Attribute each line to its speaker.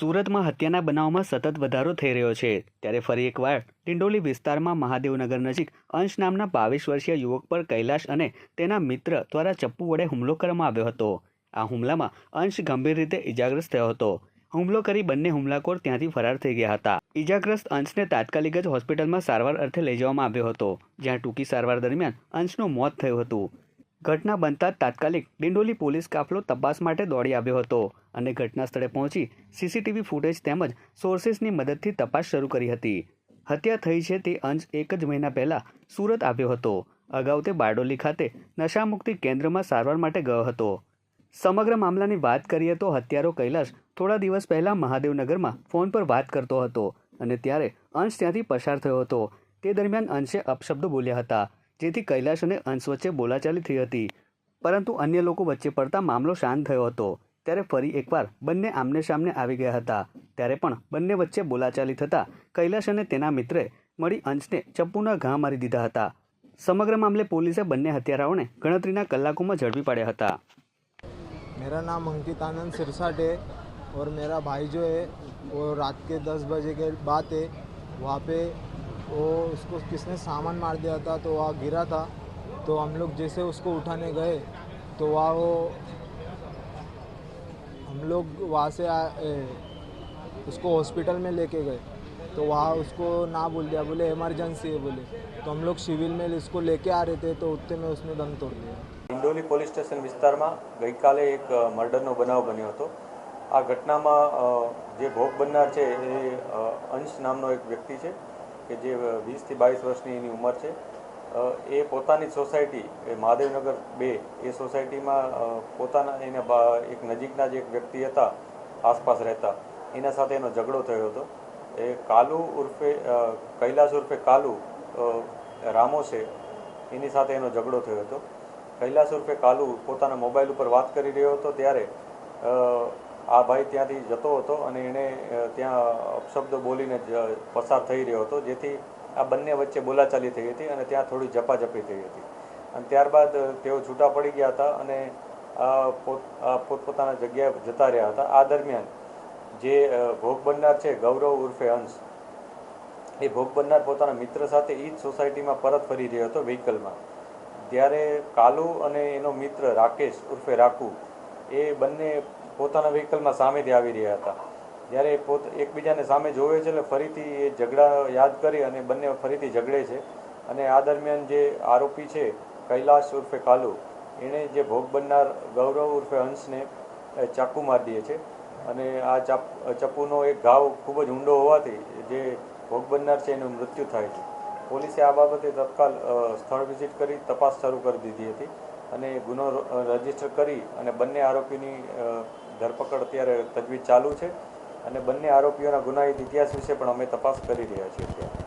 Speaker 1: સુરતમાં હત્યાના બનાવમાં સતત વધારો થઈ રહ્યો છે. ત્યારે ફરી એકવાર ડિંડોલી વિસ્તારમાં મહાદેવનગર નજીક અંશ નામના બાવીસ વર્ષીય યુવક પર કૈલાશ અને તેના મિત્ર દ્વારા ચપ્પુ વડે હુમલો કરવામાં આવ્યો હતો. આ હુમલામાં અંશ ગંભીર રીતે ઇજાગ્રસ્ત થયો હતો. હુમલો કરી બંને હુમલાખોર ત્યાંથી ફરાર થઈ ગયા હતા. ઇજાગ્રસ્ત અંશને તાત્કાલિક જ હોસ્પિટલમાં સારવાર અર્થે લઈ જવામાં આવ્યો હતો, જ્યાં ટૂંકી સારવાર દરમિયાન અંશનું મોત થયું હતું. ઘટના બનતા તાત્કાલિક ડિંડોલી પોલીસ કાફલો તપાસ માટે દોડી આવ્યો હતો અને ઘટના સ્થળે પહોંચી સીસીટીવી ફૂટેજ તેમજ સોર્સીસની મદદથી તપાસ શરૂ કરી હતી. હત્યા થઈ છે તે અંશ એક જ મહિના પહેલા સુરત આવ્યો હતો. અગાઉ તે બારડોલી ખાતે નશામુક્તિ કેન્દ્રમાં સારવાર માટે ગયો હતો. સમગ્ર મામલાની વાત કરીએ તો હત્યારો કૈલાશ થોડા દિવસ પહેલાં મહાદેવનગરમાં ફોન પર વાત કરતો હતો અને ત્યારે અંશ ત્યાંથી પસાર થયો હતો. તે દરમિયાન અંશે અપશબ્દો બોલ્યા હતા. જેથી કૈલાશ અને અંશ વચ્ચે બોલાચાલી થઈ હતી પરંતુ અન્ય લોકો વચ્ચે પડતા મામલો શાંત થયો હતો ત્યારે ફરી એકવાર બંને આમને સામને આવી ગયા હતા ત્યારે પણ બંને વચ્ચે બોલાચાલી થતાં કૈલાશ અને તેના મિત્રે મળી અંશને ચપ્પુના ઘા મારી દીધા હતા સમગ્ર મામલે પોલીસે બંને હત્યારાઓને ગણતરીના કલાકોમાં ઝડપી પાડ્યા હતા
Speaker 2: मेरा नाम अंकित आनंद सिरसाट है और मेरा भाई जो है वो रात के दस बजे के बात है वहाँ पे वो उसको किसने सामान मार दिया था तो वहाँ गिरा था तो हम लोग जैसे उसको उठाने गए तो वहाँ वो हम लोग वहाँ से आ, ए, उसको हॉस्पिटल में लेके गए तो वहाँ उसको ना बोल दिया बोले इमरजेंसी है बोले तो हम लोग सिविल में इसको लेके आ रहे थे तो उतने में उसने दम तोड़ दिया
Speaker 3: ડિંડોલી પોલીસ સ્ટેશન વિસ્તારમાં ગઈકાલે એક અ, મર્ડરનો બનાવ બન્યો હતો આ ઘટનામાં અ, જે ભોગ બનનાર છે એ અ, અંશ નામનો એક વ્યક્તિ છે કે જે વીસથી બાવીસ વર્ષની એની ઉંમર છે એ પોતાની સોસાયટી, એ મહાદેવનગર બે, એ સોસાયટીમાં પોતાના એને એક નજીકના જે એક વ્યક્તિ હતા, આસપાસ રહેતા. એના સાથે એનો ઝઘડો થયો હતો. એ કાલુ ઉર્ફે કૈલાસ ઉર્ફે કાલુ રામો છે, એની સાથે એનો ઝઘડો થયો હતો. કૈલાસ ઉર્ફે કાલુ પોતાના મોબાઈલ ઉપર વાત કરી રહ્યો હતો ત્યારે આ ભાઈ ત્યાંથી જતો હતો અને એણે ત્યાં અપશબ્દો બોલીને જ પસાર થઈ રહ્યો હતો, જેથી આ બંને વચ્ચે બોલાચાલી થઈ હતી અને ત્યાં થોડી ઝપાઝપી થઈ હતી. અને ત્યારબાદ તેઓ છૂટા પડી ગયા હતા અને આ પોત પોતપોતાના જગ્યાએ જતા રહ્યા હતા. આ દરમિયાન જે ભોગ બનનાર છે ગૌરવ ઉર્ફે અંશ, એ ભોગ બનનાર પોતાના મિત્ર સાથે એ જ સોસાયટીમાં પરત ફરી રહ્યો હતો વ્હીકલમાં. ત્યારે કાલુ અને એનો મિત્ર રાકેશ ઉર્ફે રાખુ એ બંને પોતાના વ્હીકલમાં સામેથી આવી રહ્યા હતા. જ્યારે પોત, એકબીજાને સામે જોવે છે એટલે ફરીથી એ ઝઘડા યાદ કરી અને બંને ફરીથી ઝઘડે છે. અને આ દરમિયાન જે આરોપી છે, કૈલાશ ઉર્ફે કાલુ, એણે જે ભોગ બનનાર ગૌરવ ઉર્ફે હંસને ચાકુ મારી દે છે. અને આ ચાપ ચપ્પુનો એક ઘાવ ખૂબ જ ઊંડો હોવાથી જે ભોગ બનનાર છે એનું મૃત્યુ થાય છે. પોલીસે આ બાબતે તત્કાલ સ્થળ વિઝિટ કરી તપાસ શરૂ કરી દીધી હતી અને ગુનો રજિસ્ટર કરી અને બંને આરોપીની ધરપકડ અત્યારે તજવીજ ચાલુ છે. અને બંને આરોપીઓના ગુનાહિત ઇતિહાસ વિશે પણ અમે તપાસ કરી રહ્યા છીએ અત્યારે.